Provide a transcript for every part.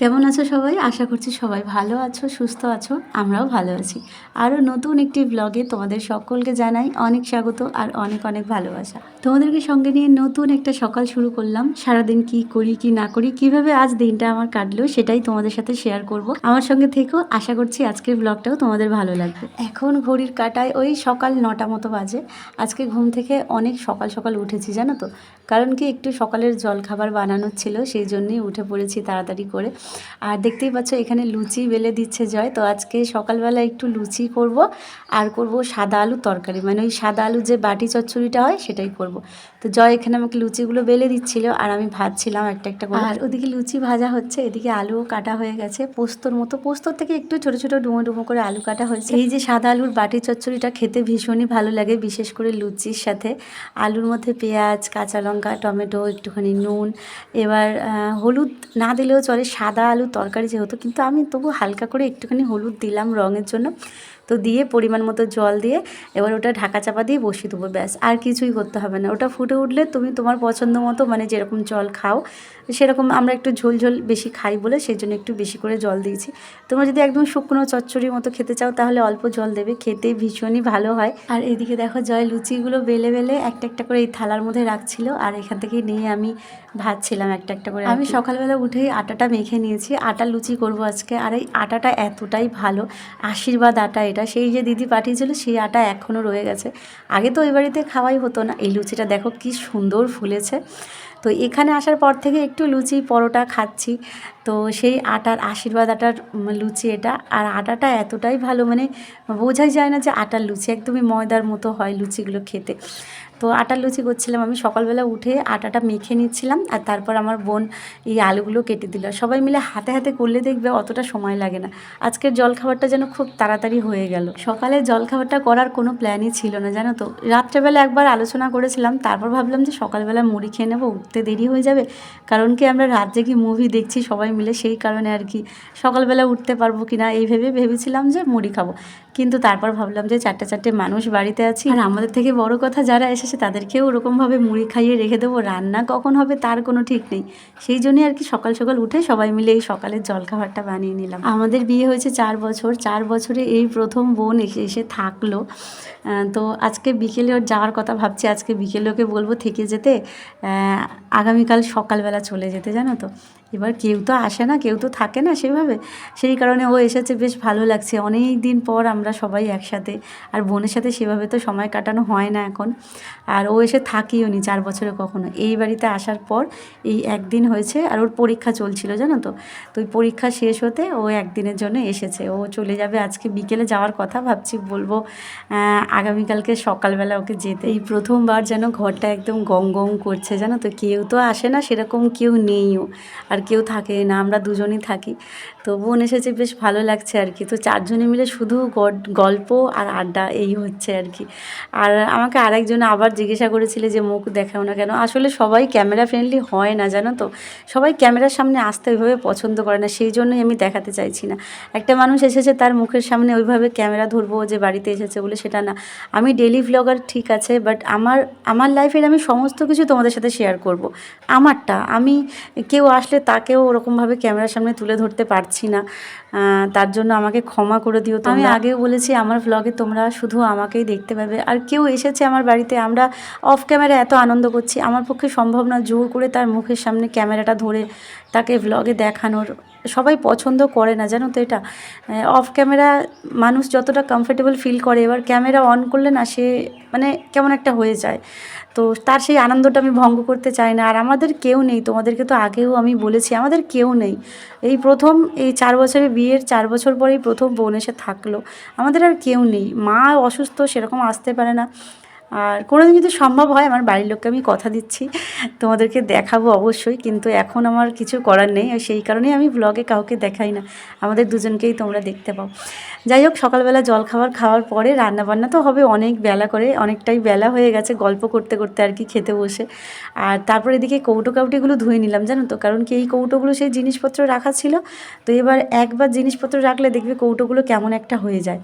কেমন আছো সবাই? আশা করছি সবাই ভালো আছো, সুস্থ আছো, আমরাও ভালো আছি। আরও নতুন একটি ব্লগে তোমাদের সকলকে জানাই অনেক স্বাগত আর অনেক অনেক ভালোবাসা। তোমাদেরকে সঙ্গে নিয়ে নতুন একটা সকাল শুরু করলাম। সারাদিন কি করি, কি না করি, কীভাবে আজ দিনটা আমার কাটলো সেটাই তোমাদের সাথে শেয়ার করব। আমার সঙ্গে থেকেও আশা করছি আজকের ব্লগটাও তোমাদের ভালো লাগবে। এখন ঘড়ির কাটায় ওই সকাল নটা মতো বাজে। আজকে ঘুম থেকে অনেক সকাল সকাল উঠেছি, জানো তো? কারণ কি একটু সকালের জল খাবার বানানোর ছিল, সেই জন্যই উঠে পড়েছি তাড়াতাড়ি করে। আর দেখতেই পাচ্ছ এখানে লুচি বেলে দিচ্ছে জয়। তো আজকে সকালবেলা একটু লুচি করব আর করব সাদা আলু তরকারি। মানে ওই সাদা আলু যে বাটি চচ্চড়িটা হয় সেটাই করব। তো জয় এখানে আমাকে লুচিগুলো বেলে দিচ্ছিল আর আমি ভাজছিলাম একটা একটা করে। আর ওদিকে লুচি ভাজা হচ্ছে এদিকে আলুও কাটা হয়ে গেছে। পোস্তর মতো পোস্তর থেকে একটু ছোট ছোট ডুমো ডুমো করে আলু কাটা হয়েছে। এই যে সাদা আলুর বাটি চচ্চড়িটা খেতে ভীষণই ভালো লাগে বিশেষ করে লুচির সাথে। আলুর মধ্যে পেঁয়াজ কাঁচা লঙ্কা টমেটো একটুখানি নুন। এবার হলুদ না দিলেও চলে সাদা আলু তরকারি যেহেতু কিন্তু আমি তবু হালকা করে একটুখানি হলুদ দিলাম রঙের জন্য। তো দিয়ে পরিমাণ মতো জল দিয়ে এবার ওটা ঢাকা চাপা দিয়ে বসিয়ে দেবো ব্যাস। আর কিছুই করতে হবে না। ওটা ফুটে উঠলে তুমি তোমার পছন্দ মতো মানে যেরকম জল খাও সেরকম আমরা একটু ঝোল ঝোল বেশি খাই বলে সেই জন্য একটু বেশি করে জল দিয়েছি। তোমরা যদি একদম শুকনো চচ্চড়ির মতো খেতে চাও তাহলে অল্প জল দেবে খেতে ভীষণই ভালো হয়। আর এদিকে দেখো জয় লুচিগুলো বেলে বেলে একটা একটা করে এই থালার মধ্যে রাখছিল আর এখান থেকে নিয়ে আমি ভাজছিলাম একটা একটা করে আমি সকালবেলা উঠেই আটাটা মেখে নিয়েছি। আটা লুচি করব আজকে। আর এই আটাটা এতটাই ভালো। আশীর্বাদ আটা এটা। সেই যে দিদি পাঠিয়েছিল, সেই আটা এখনও রয়ে গেছে। আগে তো ওই বাড়িতে খাওয়াই হতো না। এই লুচিটা দেখো কি সুন্দর ফুলেছে। তো এখানে আসার পর থেকে একটু লুচি, পরোটা খাচ্ছি। তো সেই আটার আশীর্বাদ, আটার লুচি এটা। আর আটাটা এতটাই ভালো মানে বোঝাই যায় না যে আটার লুচি একদমই ময়দার মতো হয় লুচিগুলো খেতে। তো আটার লুচি করছিলাম আমি। সকালবেলা উঠে আটাটা মেখে নিচ্ছিলাম আর তারপর আমার বোন এই আলুগুলো কেটে দিল। সবাই মিলে হাতে হাতে করলে দেখবে অতটা সময় লাগে না। আজকের জলখাবারটা যেন খুব তাড়াতাড়ি হয়ে গেল। সকালে জলখাবারটা করার কোনো প্ল্যানই ছিল না, জানো তো। রাত্রেবেলা একবার আলোচনা করেছিলাম, তারপর ভাবলাম যে সকালবেলা মুড়ি খেয়ে নেব, উঠতে দেরি হয়ে যাবে। কারণ কি আমরা রাত জেগে মুভি দেখছি, সবাই মিলে সেই কারণে আর কি সকালবেলা উঠতে পারব কি না এই ভেবে ভেবেছিলাম যে মুড়ি খাব। কিন্তু তারপর ভাবলাম যে চারটে চারটে মানুষ বাড়িতে আছি। আর আমাদের থেকে বড় কথা যারা এসেছে তাদেরকেও ওরকমভাবে মুড়ি খাইয়ে রেখে দেবো। রান্না কখন হবে তার কোনো ঠিক নেই। সেই জন্যই আর কি সকাল সকাল উঠে সবাই মিলে এই সকালের জলখাবারটা বানিয়ে নিলাম। আমাদের বিয়ে হয়েছে চার বছর। চার বছরে এই প্রথম বোন এসে এসে থাকল। তো আজকে বিকেলে ওর যাওয়ার কথা ভাবছি। আজকে বিকেলে ওকে বলব থেকে যেতে। আগামীকাল সকালবেলা চলে যেতে, জানো তো। এবার কেউ তো আসে না, কেউ তো থাকে না সেভাবে। সেই কারণে ও এসেছে, বেশ ভালো লাগছে। অনেক দিন পর আমরা সবাই একসাথে। আর বোনের সাথে সেভাবে তো সময় কাটানো হয় না এখন। আর ও এসে থাকিও নি চার বছরে কখনো। এই বাড়িতে আসার পর এই একদিন হয়েছে আর ওর পরীক্ষা চলছিল, জানো তো? তো ওই পরীক্ষা শেষ হতে ও একদিনের জন্য এসেছে। ও চলে যাবে আজকে বিকেলে যাওয়ার কথা ভাবছি, বলব আগামীকালকে সকালবেলা ওকে যেতে। এই প্রথমবার যেন ঘরটা একদম গম গম করছে, জানো তো? কেউ তো আসে না, সেরকম কেউ নেইও আর কেউ থাকে না, আমরা দুজনই থাকি। তো বোন এসেছে, বেশ ভালো লাগছে আর কি। তো চারজনে মিলে শুধু গড- গল্প আর আড্ডা এই হচ্ছে আর কি। আর আমাকে আরেকজন আবার জিজ্ঞাসা করেছিলে যে মুখ দেখাও না কেন? আসলে সবাই ক্যামেরা ফ্রেন্ডলি হয় না জানো তো? সবাই ক্যামেরার সামনে আসতে ওইভাবে পছন্দ করে না সেই জন্যই আমি দেখাতে চাইছি না। একটা মানুষ এসেছে তার মুখের সামনে ওইভাবে ক্যামেরা ধরবো যে বাড়িতে এসেছে বলে সেটা না। আমি ডেলি ভ্লগার ঠিক আছে বাট আমার আমার লাইফের আমি সমস্ত কিছু তোমাদের সাথে শেয়ার করব। আমারটা আমি কেউ আসলে তাকেও ওরকমভাবে ক্যামেরার সামনে তুলে ধরতে পারছি না। তার জন্য আমাকে ক্ষমা করে দিও তো আমি আগেও বলেছি আমার ভ্লগে তোমরা শুধু আমাকেই দেখতে পাবে। আর কেউ এসেছে আমার বাড়িতে, আমরা অফ ক্যামেরা এত আনন্দ করছি। আমার পক্ষে সম্ভব না জোর করে তার মুখের সামনে ক্যামেরাটা ধরে তাকে ভ্লগে দেখানোর, সবাই পছন্দ করে না, জানো তো এটা? অফ ক্যামেরা মানুষ যতটা কমফোর্টেবল ফিল করে, এবার ক্যামেরা অন করলে না সে মানে কেমন একটা হয়ে যায়। তো তার সেই আনন্দটা আমি ভঙ্গ করতে চাই না। আর আমাদের কেউ নেই, তোমাদেরকে তো আগেও আমি বলেছি, আমাদের কেউ নেই। এই প্রথম, এই চার বছরের বিয়ের চার বছর পরেই প্রথম বোন এসে থাকল। আমাদের আর কেউ নেই, মা অসুস্থ সেরকম আসতে পারে না। আর কোনোদিন যদি সম্ভব হয়, আমার বাড়ির লোককে আমি কথা দিচ্ছি, তোমাদেরকে দেখাবো অবশ্যই, কিন্তু এখন আমার কিছু করার নেই, আর সেই কারণেই আমি ব্লগে কাউকে দেখাই না। আমাদের দুজনকেই তোমরা দেখতে পাও। যাই হোক, সকালবেলা জল খাবার খাওয়ার পরে রান্নাবান্না তো হবে অনেক বেলা করে, অনেকটাই বেলা হয়ে গেছে গল্প করতে করতে আর কি খেতে বসে। আর তারপর এদিকে কৌটো কাউটিগুলো ধুয়ে নিলাম, জানো তো? কারণ কি এই কৌটোগুলো সেই জিনিসপত্র রাখা ছিল, তো এবার একবার জিনিসপত্র রাখলে দেখবে কৌটোগুলো কেমন একটা হয়ে যায়।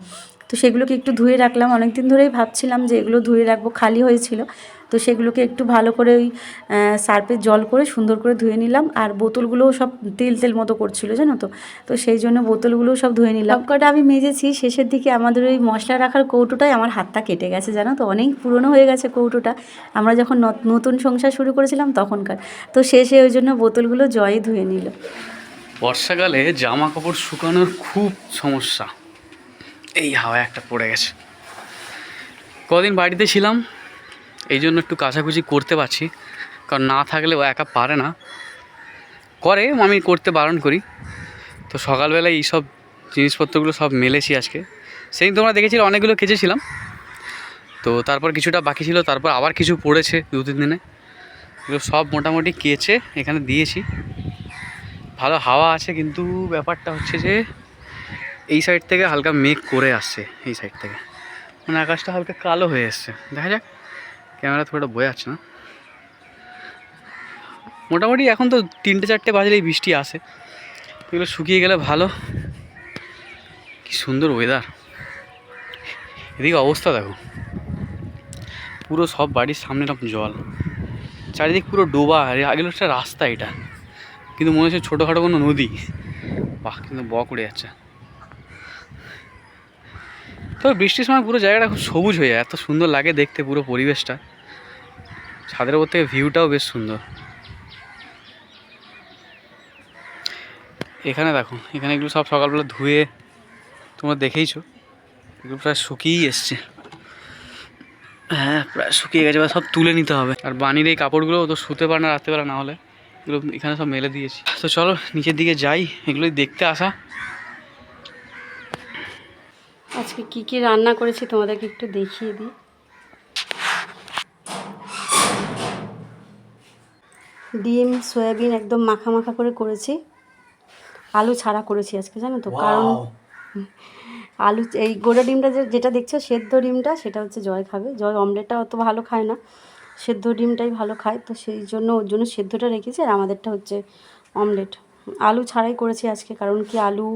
তো সেগুলোকে একটু ধুয়ে রাখলাম। অনেক দিন ধরেই ভাবছিলাম যে এগুলো ধুয়ে রাখব, খালি হয়েছিল। তো সেগুলোকে একটু ভালো করে ওই সার্ফের জল করে সুন্দর করে ধুয়ে নিলাম। আর বোতলগুলোও সব তেল তেল মতো করছিল, জানো তো? তো সেই জন্য বোতলগুলোও সব ধুয়ে নিলাম। কটা আমি মেজেছি, শেষের দিকে আমাদের ওই মশলা রাখার কৌটোটাই আমার হাতটা কেটে গেছে, জানো তো? অনেক পুরনো হয়ে গেছে কৌটোটা। আমরা যখন নত- নতুন সংসার শুরু করেছিলাম তখনকার। তো শেষে ওই জন্য বোতলগুলো জয়ে ধুয়ে নিল। বর্ষাকালে জামা কাপড় শুকানোর খুব সমস্যা। এই হাওয়া একটা পড়ে গেছে। কদিন বাড়িতে ছিলাম, এই জন্য একটু কাচাকুচি করতে পারছি, কারণ না থাকলে ও একা পারে না। করে, আমি করতে বারণ করি। তো সকালবেলায় এইসব জিনিসপত্রগুলো সব মেলেছি আজকে। সেই তোমরা দেখেছিলে, অনেকগুলো কেচেছিলাম। তো তারপর কিছুটা বাকি ছিল, তারপর আবার কিছু পড়েছে দু তিন দিনে। এগুলো সব মোটামুটি কেচে এখানে দিয়েছি। ভালো হাওয়া আছে, কিন্তু ব্যাপারটা হচ্ছে যে এই সাইড থেকে হালকা মেঘ করে আসছে, এই সাইড থেকে। মানে আকাশটা হালকা কালো হয়ে এসছে। দেখা যাক ক্যামেরা থোড়া বয়ে যাচ্ছে না। মোটামুটি এখন তো তিনটে চারটে বাজলেই বৃষ্টি আসে। এগুলো শুকিয়ে গেলে ভালো। কি সুন্দর ওয়েদার এদিকে অবস্থা দেখো। পুরো সব বাড়ির সামনে এরকম জল। চারিদিক পুরো ডোবা। আগের একটা রাস্তা এটা। কিন্তু মনে হচ্ছে ছোটোখাটো কোনো নদী। বাহ, কিন্তু বক উড়ে যাচ্ছে। তবে বৃষ্টির সময় পুরো জায়গাটা খুব সবুজ হয়ে যায়। এত সুন্দর লাগে দেখতে পুরো পরিবেশটা। ছাদের ওপর থেকে ভিউটাও বেশ সুন্দর। এখানে দেখো, এখানে এগুলো সব সকালবেলা ধুয়ে তোমরা দেখেইছো। এগুলো প্রায় শুকিয়েই এসছে। হ্যাঁ প্রায় শুকিয়ে গেছে, এবার সব তুলে নিতে হবে। আর বানির এই কাপড়গুলো তো শুতে পারে না, রাত্রেবেলা না হলে। এগুলো এখানে সব মেলে দিয়েছি। তো চলো, নিচের দিকে যাই। এগুলোই দেখতে আসা। আজকে কি কি রান্না করেছি তোমাদেরকে একটু দেখিয়ে দিই। ডিম সয়াবিন একদম মাখা মাখা করে করেছি। আলু ছাড়া করেছি আজকে জানো তো? কারণ আলু এই গোড়া ডিমটা যে যেটা দেখছ সেদ্ধ ডিমটা সেটা হচ্ছে জয় খাবে। জয় অমলেটটা অত ভালো খায় না। সেদ্ধ ডিমটাই ভালো খায় তো সেই জন্য ওর জন্য সেদ্ধটা রেখেছি আর আমাদেরটা হচ্ছে অমলেট। আলু ছাড়াই করেছি আজকে, কারণ কি আলু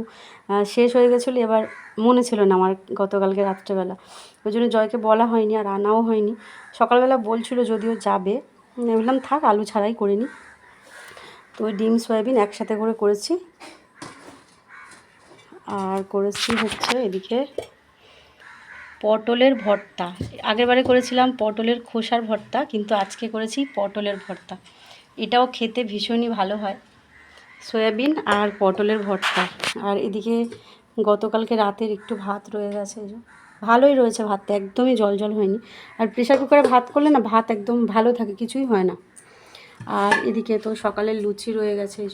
শেষ হয়ে গেছিল, এবার মনে ছিল না আমার গতকালকে রাত্রেবেলা। ওই জন্য জয়কে বলা হয়নি আর আনাও হয়নি। সকালবেলা বলছিল যদিও যাবে। বললাম, থাক, আলু ছাড়াই করে নিই তো ডিম, সয়াবিন একসাথে করে করেছি। আর করেছি হচ্ছে এদিকে পটলের ভর্তা। আগেরবারে করেছিলাম পটলের খোসার ভর্তা, কিন্তু আজকে করেছি পটলের ভর্তা। এটাও খেতে ভীষণই ভালো হয়। সয়াবিন আর পটলের ভর্তা। আর এদিকে গতকালকে রাতের একটু ভাত রয়ে গেছে ভালোই রয়েছে ভাতটা, একদমই জল জল হয়নি। আর প্রেশার কুকারে ভাত করলে না ভাত একদম ভালো থাকে, কিছুই হয় না। আর এদিকে তো সকালের লুচি রয়ে গেছে এই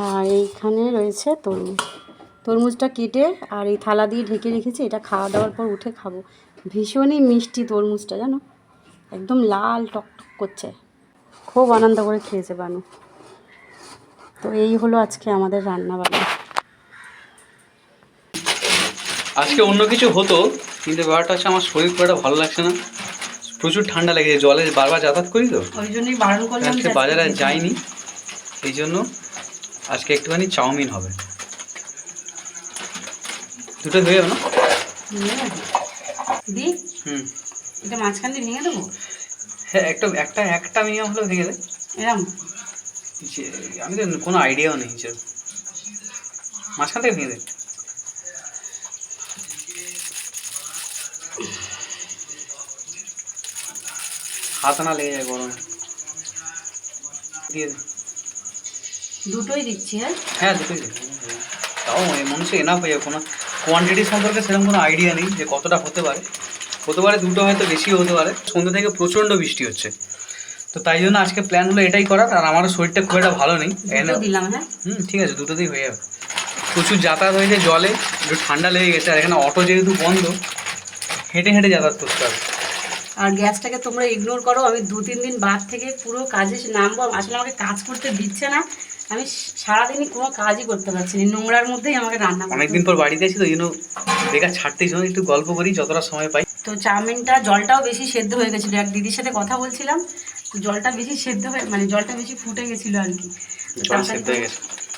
আর এইখানে রয়েছে তরমুজ। তরমুজটা কেটে আর এই থালা দিয়ে ঢেকে রেখেছি, এটা খাওয়া দাওয়ার পর উঠে খাব। ভীষণই মিষ্টি তরমুজটা, জানো? একদম লাল টকটক করছে। খুব আনন্দ করে খেয়েছে বানু। তো এই হলো আজকে আমাদের রান্না বান্না। আজকে অন্য কিছু হতো কিন্তু ব্যাপারটা হচ্ছে আমার শরীর খুব ভালো লাগছে না। প্রচুর ঠান্ডা লেগেছে জলে বারবার যাতায়াত করি তো। ওই জন্যই বারণ করলাম আজকে বাজারে যাইনি এই জন্য আজকে একটুখানি চাউমিন হবে। দুটো হয়ে যাবে না? দি হুম। এটা মাঝখান দিয়ে ভেঙে দেবো? হ্যাঁ একটা একটা একটা মিনিমাম হলেও ভেঙে দেয় এরম? যে আমি তো কোনো আইডিয়াও নেই যে মাঝখান থেকে ভেঙে দেয় হাত না লেগে যায় গরমে। দিয়ে। দুটোই দিচ্ছি হ্যাঁ? হ্যাঁ দুটোই দে। তাও এই মানুষের এনাফ হয়ে যাবে। কোনো কোয়ান্টিটি সম্পর্কে সেরকম কোনো আইডিয়া নেই যে কতটা হতে পারে। হতে পারে দুটো হয়তো বেশিও হতে পারে। সন্ধ্যে থেকে প্রচণ্ড বৃষ্টি হচ্ছে। তো তাই জন্য আজকে প্ল্যান হলো এটাই করার আর আমারও শরীরটা খুব একটা ভালো নেই। হ্যাঁ? হুম ঠিক আছে দুটোতেই হয়ে যাবে। প্রচুর যাতায়াত হয়েছে জলে একটু ঠান্ডা লেগে গেছে আর এখানে অটো যেহেতু বন্ধ হেঁটে হেঁটে যাতায়াত করতে হবে। আর গ্যাসটাকে তোমরা ইগনোর করো আমি দু তিন দিন বাদ থেকে পুরো কাজে নামবো। আসলে আমাকে কাজ করতে দিচ্ছে না আমি সারাদিনই কোনো কাজই করতে পারছি না নোংরার মধ্যেই আমাকে রান্না অনেকদিন পর বাড়িতে আছি তো এই জন্য বেকার ছাড়তেই একটু গল্প করি যতটা সময় পাই। তো চাউমিনটা জলটাও বেশি সেদ্ধ হয়ে গেছিল। এক দিদির সাথে কথা বলছিলাম তো জলটা বেশি সেদ্ধ হয়ে মানে জলটা বেশি ফুটে গেছিল আর কি।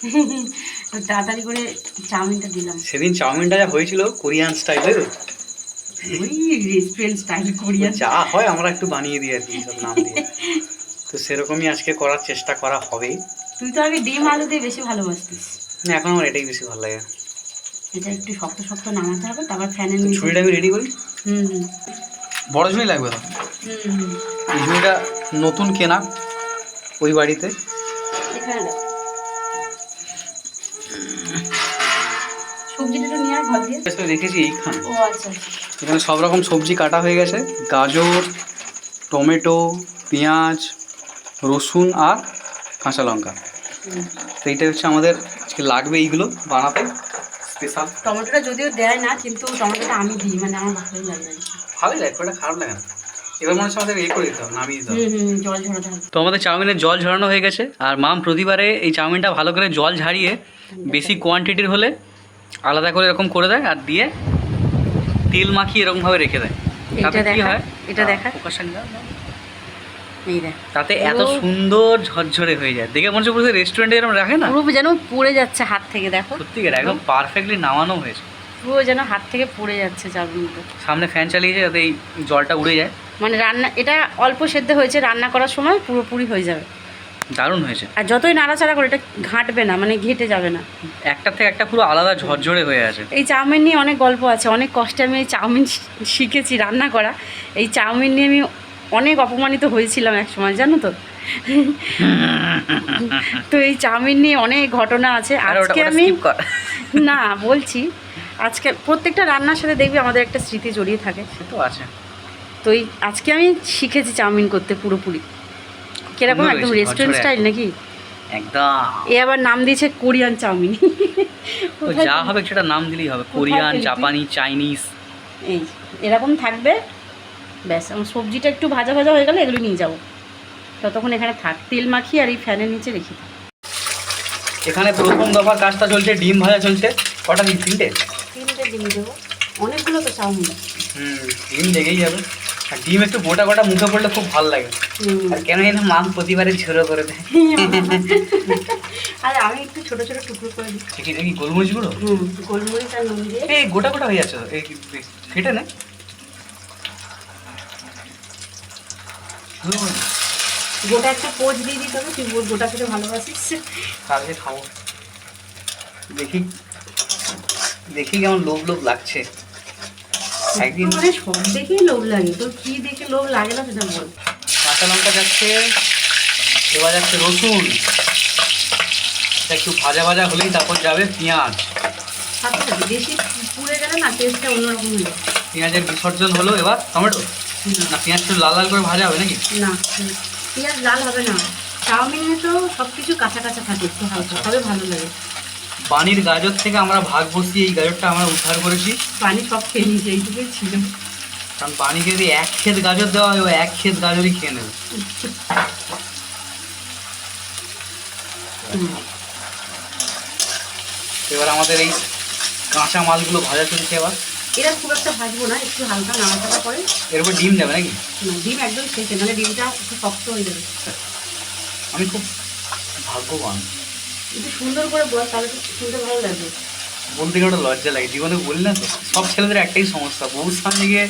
তাড়াতাড়ি করে চাউমিনটা দিলাম। সেদিন চাউমিনটা যা হয়েছিল কোরিয়ান স্টাইলের ওই রেস্টুরেন্ট স্টাইল কোরিয়ান যা হয় আমরা একটু বানিয়ে দিই আর কি সব নাম দিয়ে। তো সেরকমই আজকে করার চেষ্টা করা হবে। তুই তো আগে ডিম আলু দিয়ে বেশি ভালোবাসতিস। না, এখন আমার এটাই বেশি ভালো লাগে। এটা একটু শক্ত শক্ত নামাতে হবে তারপর ফ্যানের নিচে ছুরিটা আমি রেডি করি? হুম হুম। বড় ঝুড়ি লাগবে তো? হুম হুম। এই ঝুড়িটা নতুন কেনা ওই বাড়িতে। এখানে। সবজিটা নিয়ে ঘর দিয়ে। দেখেছি এইখানে। ও আচ্ছা আচ্ছা। এখানে সব রকম সবজি কাটা হয়ে গেছে। গাজর টমেটো পেঁয়াজ রসুন আর কাঁচা লঙ্কা। তো এইটা হচ্ছে আমাদের আজকে লাগবে এইগুলো বানাতে। স্পেশাল টমেটোটা যদিও দেয় না কিন্তু টমেটোটা আমি দিই মানে আমার ভালোই লাগে ভালোই লাগে একটা খারাপ লাগে না। এবার মনে হচ্ছে আমাদের করে দিতে নামিয়ে দিতে হবে। হুম হুম জল তো আমাদের চাউমিনের জল ঝরানো হয়ে গেছে আর মাম প্রতিবারে এই চাউমিনটা ভালো করে জল ঝারিয়ে বেশি কোয়ান্টিটির হলে আলাদা করে এরকম করে দেয় আর দিয়ে তেল মাখিয়ে এরকমভাবে রেখে দেয়। এটা তাতে কি হয়? এটা দেখা। ফোকাস আনি দাও, দাও। এই দেখ। তাতে এত সুন্দর ঝরঝরে হয়ে যায়। দেখে মনে হচ্ছে রেস্টুরেন্টে এরকম রাখে না? পুরো যেন পড়ে যাচ্ছে হাত থেকে দেখো। সত্যিকার একদম পারফেক্টলি নামানো হয়েছে। পুরো যেন হাত থেকে পড়ে যাচ্ছে চাউমিনটা সামনে ফ্যান চালিয়েছে যাতে এই জলটা উড়ে যায়। মানে রান্না এটা অল্প সেদ্ধ হয়েছে রান্না করার সময় পুরোপুরি হয়ে যাবে। দারুণ হয়েছে। আর যতই নাড়াচাড়া করে এটা ঘাঁটবে না মানে ঘেটে যাবে না। একটার থেকে একটা পুরো আলাদা ঝরঝরে হয়ে আছে। এই চাউমিন নিয়ে অনেক গল্প আছে অনেক কষ্টে আমি এই চাউমিন শিখেছি রান্না করা। এই চাউমিন নিয়ে আমি অনেক অপমানিত হয়েছিলাম এক সময় জানো তো? তো এই চাউমিন নিয়ে অনেক ঘটনা আছে। আজকে আমি না বলছি আজকে প্রত্যেকটা রান্নার সাথে দেখবি আমাদের একটা স্মৃতি জড়িয়ে থাকে। সে তো আছে। তো এই আজকে আমি শিখেছি চাউমিন করতে পুরোপুরি। কীরকম? একদম রেস্টুরেন্ট স্টাইল নাকি? একদম। এ আবার নাম দিয়েছে কোরিয়ান চাউমিন। যা হবে সেটা নাম দিলেই হবে। কোরিয়ান জাপানি চাইনিজ। এই এরকম থাকবে ব্যাস আমার সবজিটা একটু ভাজা ভাজা হয়ে গেলে এগুলো নিয়ে যাব। ততক্ষণ এখানে থাক তেল মাখিয়ে আর এই ফ্যানের নিচে রেখে দিই এখানে প্রথম দফা কাজটা চলছে ডিম ভাজা চলছে। কটা দিন তিনটে? তিনটে ডিম দেবো। অনেকগুলো তো চাউমিন। হুম ডিম লেগেই যাবে। আর ডিম একটু গোটা গোটা মুখে পড়লে খুব ভালো লাগে। আর কেন যেন মাম প্রতিবারে ঝুরো করে দেয়। আর আমি একটু ছোট ছোট টুকরো করে দিই দেখি দেখি গোলমরিচ গুঁড়ো হুম গোলমরিচ আর নুন দিয়ে। এই গোটা গোটা হয়ে যাচ্ছে। এই কেটে নে। গোটা একটা পোচ দিয়ে দিতে হবে তুই গোটা খেতে ভালোবাসিস। কালকে খাব। দেখি দেখি কেমন লোভ লোভ লাগছে। একদিন মানে সব দেখেই লোভ লাগে তোর কি দেখে লোভ লাগে না সেটা বল। কাঁচা লঙ্কা যাচ্ছে এবার যাচ্ছে রসুন। এটা একটু ভাজা ভাজা হলেই তারপর যাবে পেঁয়াজ। সাথে বেশি পুড়ে গেলে না টেস্টটা অন্যরকম যায়। পেঁয়াজের বিসর্জন হলো এবার টমেটো। না পেঁয়াজ একটু লাল লাল করে ভাজা হবে নাকি? না পেঁয়াজ লাল হবে না। চাউমিনে তো সব কিছু কাঁচা কাঁচা থাকে একটু হালকা তবে ভালো লাগে। পানির গাজর থেকে আমরা ভাগ বসিয়ে এই গাজরটা আমরা উদ্ধার করেছি। পানি সব খেয়ে নিয়েছে এইটুকুই ছিল। কারণ পানিকে যদি এক ক্ষেত গাজর দেওয়া হয় ও এক ক্ষেত গাজরই খেয়ে নেবে। এবার আমাদের এই কাঁচা মালগুলো ভাজা চলছে এবার। এরা খুব একটা ভাজবো না একটু হালকা নাড়াচাড়া করে। এরপর ডিম দেবে নাকি? না, ডিম একদম শেষে মানে ডিমটা একটু শক্ত হয়ে যাবে। আমি খুব ভাগ্যবান। একটু সুন্দর করে বল তাহলে তো শুনতে ভালো লাগবে। বলতে গেলে ওটা লজ্জা লাগে জীবনে বলি না তো সব ছেলেদের একটাই সমস্যা বউর সামনে গিয়ে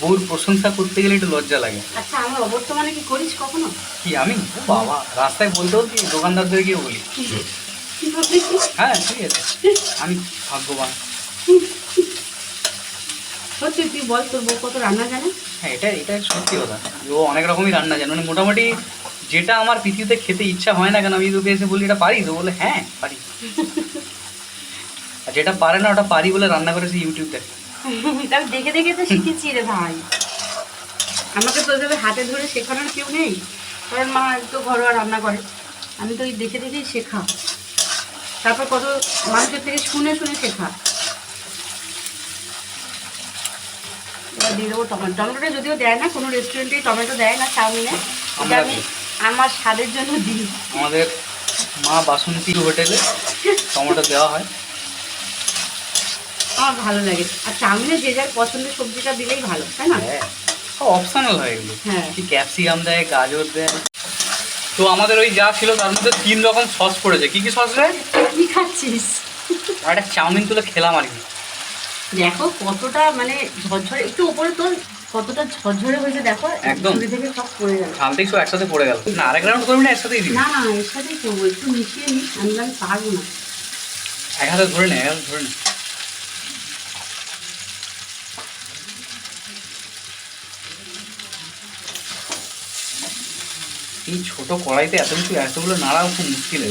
বউর প্রশংসা করতে গেলে একটু লজ্জা লাগে। আচ্ছা আমার অবর্তমানে কি করিস কখনো? কি আমি? বাবা রাস্তায় বলতে বলতে দোকানদারদের গিয়ে বলি? হ্যাঁ ঠিক আছে। আমি ভাগ্যবান। সত্যি তুই বল তোর বউ কত রান্না জানে? হ্যাঁ এটা এটা সত্যি কথা। ও অনেক রকমই রান্না জানে। মানে মোটামুটি যেটা আমার পৃথিবীতে খেতে ইচ্ছা হয় না কেন আমি তোকে এসে বলি এটা পারি তো বলে হ্যাঁ পারি। আর যেটা পারে না ওটা পারি বলে রান্না করেছে ইউটিউব দেখে। আমি দেখে দেখে তো শিখেছি রে ভাই। আমাকে তো ওইভাবে হাতে ধরে শেখানোর কেউ নেই। কারণ মা তো ঘরোয়া রান্না করে। আমি তো ওই দেখে দেখেই শেখা তারপর কত মানুষের থেকে শুনে শুনে শেখা। এবার দিয়ে দেবো টমেটো। টমেটোটা যদিও দেয় না কোনো রেস্টুরেন্টেই টমেটো দেয় না চাউমিনে। এটা আমি আমার স্বাদের জন্য দিই। আমাদের মা বাসন্তী হোটেলে টমেটো দেওয়া হয়। আমার ভালো লাগে। আর চাউমিনে যে যার পছন্দের সবজিটা দিলেই ভালো তাই না? হ্যাঁ অপশনাল হয় এগুলো। হ্যাঁ। ক্যাপসিকাম দেয় গাজর দেয়। তো আমাদের ওই যা ছিল তার মধ্যে তিন রকম সস পড়েছে। কি কি সস রে? কি খাচ্ছিস আর একটা চাউমিন তুলে খেলাম আর কি। দেখো কতটা মানে ঝরঝরে একটু উপরে তোল কতটা ঝরঝরে হয়েছে দেখো একদম। ছুরি থেকে সব পড়ে গেল। ঢালতেই সব একসাথে পড়ে গেল। না আরেক রাউন্ড করবি না একসাথেই দিবি? না না এর সাথেই করব একটু মিশিয়ে নিই আমি আমি পারব না। এক হাতে ধরে নে এক হাতে ধরে নে। এই ছোট কড়াইতে এত কিছু এতগুলো নাড়াও খুব মুশকিল।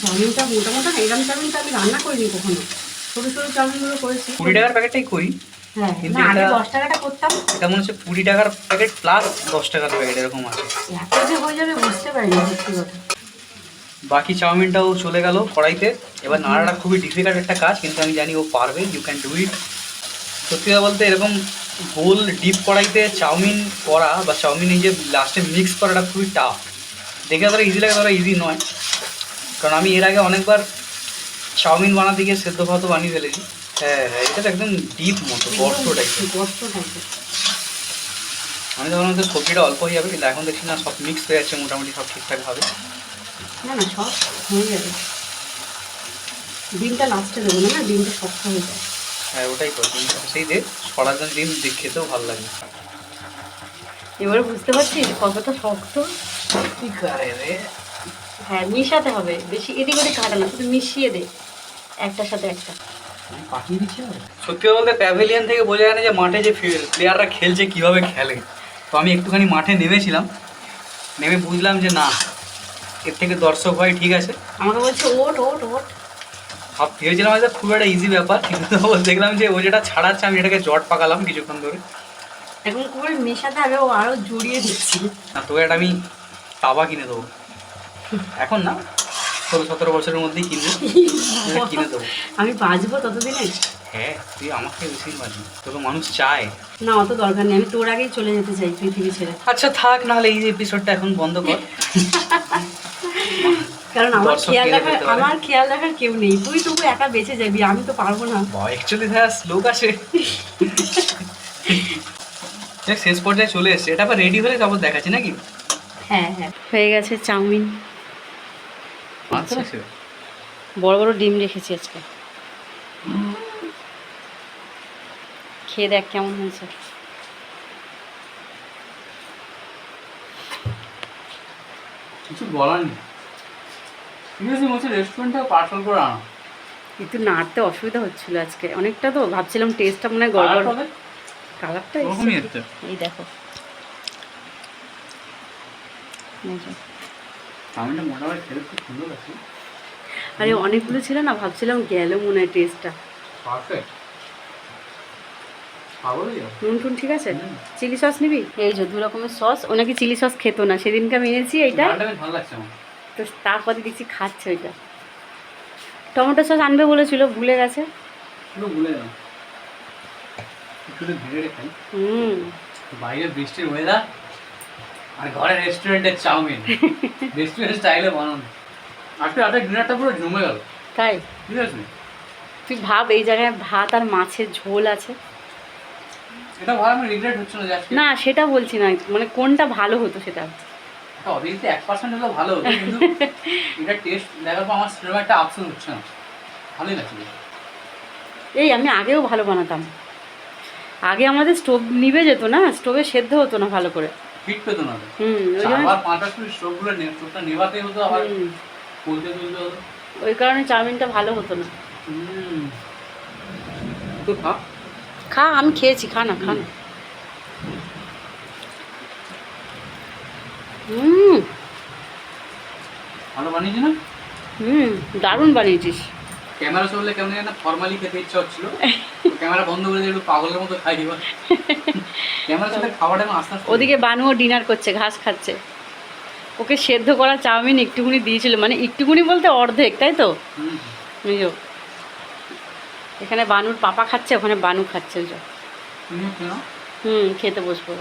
চাউমিনটা মোটা মোটা না এরকম চাউমিনটা আমি রান্না করিনি কখনো। ছোটো ছোটো চাউমিনগুলো করেছি। কুড়ি টাকার প্যাকেটটাই করি। হ্যাঁ কিন্তু না আগে দশ টাকাটা করতাম। এটা মনে হচ্ছে কুড়ি টাকার প্যাকেট প্লাস দশ টাকার প্যাকেট এরকম আছে। এত যে হয়ে যাবে বুঝতে পারিনি সত্যি কথা। বাকি চাউমিনটাও চলে গেল কড়াইতে। এবার নাড়াটা খুবই ডিফিকাল্ট একটা কাজ কিন্তু আমি জানি ও পারবে ইউ ক্যান ডু ইট সত্যি কথা বলতে এরকম গোল ডিপ কড়াইতে চাউমিন করা বা চাউমিন এই যে লাস্টে মিক্স করাটা খুবই টাফ দেখে তারা ইজি লাগে তারা ইজি নয়। কারণ আমি এর আগে অনেকবার চাউমিন বানাতে গিয়ে সেদ্ধ ভাত বানিয়ে ফেলেছি। হ্যাঁ হ্যাঁ এটা তো একদম ডিপ মতো গর্ত টাইপের থাকবে আমি তখন হয়তো সবজিটা অল্প হয়ে যাবে কিন্তু এখন দেখছি না সব মিক্স হয়ে যাচ্ছে মোটামুটি সব ঠিকঠাক হবে না না সব হয়ে যাবে। ডিমটা লাস্টে দেবো না ডিমটা শক্ত হয়ে যায় হ্যাঁ ওটাই করি সেই যে ছড়ার জন্য ডিম দিয়ে খেতেও ভালো লাগে। এবারে বুঝতে পারছিস কতটা শক্ত। কি করে রে? হ্যাঁ মিশাতে হবে বেশি এদিক ওদিক কাটা না শুধু মিশিয়ে দে। একটার সাথে একটা। পাঠিয়ে দিচ্ছে? সত্যি বলতে প্যাভিলিয়ন থেকে বোঝা যায় না যে মাঠে যে প্লেয়াররা খেলছে কীভাবে খেলে? তো আমি একটুখানি মাঠে নেমেছিলাম। নেমে বুঝলাম যে না এর থেকে দর্শক হয় ঠিক আছে। আমাকে বলছে ওট ওট ওট ভাব ভেবেছিলাম হয়তো খুব একটা ইজি ব্যাপার কিন্তু দেখলাম যে ও যেটা ছাড়াচ্ছে আমি এটাকে জট পাকালাম কিছুক্ষণ ধরে। এখন করে মেশাতে হবে ও আরও জড়িয়ে দিচ্ছি না তোকে একটা আমি তাবা কিনে দেবো। এখন না ষোলো সতেরো বছরের মধ্যেই কিনবো। কিনে দেবো। আমি বাজবো ততদিনে? হ্যাঁ তুই আমাকে বেশি বাজি তোকে মানুষ চায়। না অত দরকার নেই। আমি তোর আগেই চলে যেতে চাই পৃথিবী ছেড়ে। আচ্ছা থাক নাহলে এই এপিসোডটা এখন বন্ধ কর। কারণ আমার খেয়াল রাখার আমার খেয়াল রাখার কেউ নেই। তুই তবু একা বেঁচে যাবি আমি তো পারব না। অ্যাকচুয়ালি দেখ লোক আসে শেষ পর্যায়ে চলে এসছে। এটা আবার রেডি হলে তারপর দেখাচ্ছি নাকি? হ্যাঁ হ্যাঁ। হয়ে গেছে চাউমিন। আচ্ছা। বড় বড় ডিম রেখেছি আজকে। খেয়ে দেখ কেমন হয়েছে। কিছু বলার নেই। ঠিক আছে বলছি রেস্টুরেন্টে পার্সেল করে আনো। একটু নাড়তে অসুবিধা হচ্ছিল আজকে। অনেকটা তো ভাবছিলাম টেস্টটা মনে হয় গড়বড় কালারটা এই দেখো। এই যে। চাউমিনটা মোটামুটি খেতে খুব সুন্দর আছে। আরে অনেকগুলো ছিল না? ভাবছিলাম গেল মনে হয় টেস্টটা পারফেক্ট নুন টুন ঠিক আছে? চিলি সস নিবি? এই যে দু রকমের সস। ও নাকি চিলি সস খেতো না। সেদিনকে আমি এনেছি এইটা। তো তারপরে দেখছি খাচ্ছে ওইটা। টমেটো সস আনবে বলেছিল ভুলে গেছে। হুম। বাইরে বৃষ্টির ওয়েদার আর ঘরে রেস্টুরেন্টের চাউমিন। রেস্টুরেন্ট স্টাইলে বানানো। আজকে রাতের ডিনারটা পুরো জমে গেল। তাই? ঠিক আছে? তুই ভাব এই জায়গায় ভাত আর মাছের ঝোল আছে। এটা ভালো আমার রিগ্রেট হচ্ছে না না সেটা বলছি না। মানে কোনটা ভালো হতো সেটা। একটা অবিয়াসলি এক পার্সেন্ট হলেও ভালো হতো কিন্তু এটা টেস্ট দেখার পর আমার সেরকম একটা আফসোস হচ্ছে না। ভালোই লাগছে এই আমি আগেও ভালো বানাতাম। আগে আমাদের স্টোভ নিভে যেত না স্টোভে সেদ্ধ হতো না ভালো করে। হিট পেতো না আবার পাঁচটা স্টোভটা নেভাতে হতো আবার হুম, তুলতে হতো। ওই কারণে চাউমিনটা ভালো হতো না। তো খা। খা আমি খেয়েছি খা না খা। না হুম। ভালো বানিয়েছি না? হুম দারুণ বানিয়েছিস। ক্যামেরা চললে কেমন যেন ফর্মালি খেতে ইচ্ছা হচ্ছিল ক্যামেরা বন্ধ করে দিয়ে একটু পাগলের মতো খাই এবার ক্যামেরা চলে খাওয়াটা আস্তে আস্তে ওদিকে বানুও ডিনার করছে ঘাস খাচ্ছে ওকে সেদ্ধ করা চাউমিন একটুকুনি দিয়েছিল মানে একটুকুনি বলতে অর্ধেক তাই তো যো। এখানে বানুর পাপা খাচ্ছে ওখানে বানু খাচ্ছে। হুম খেতে বসবো।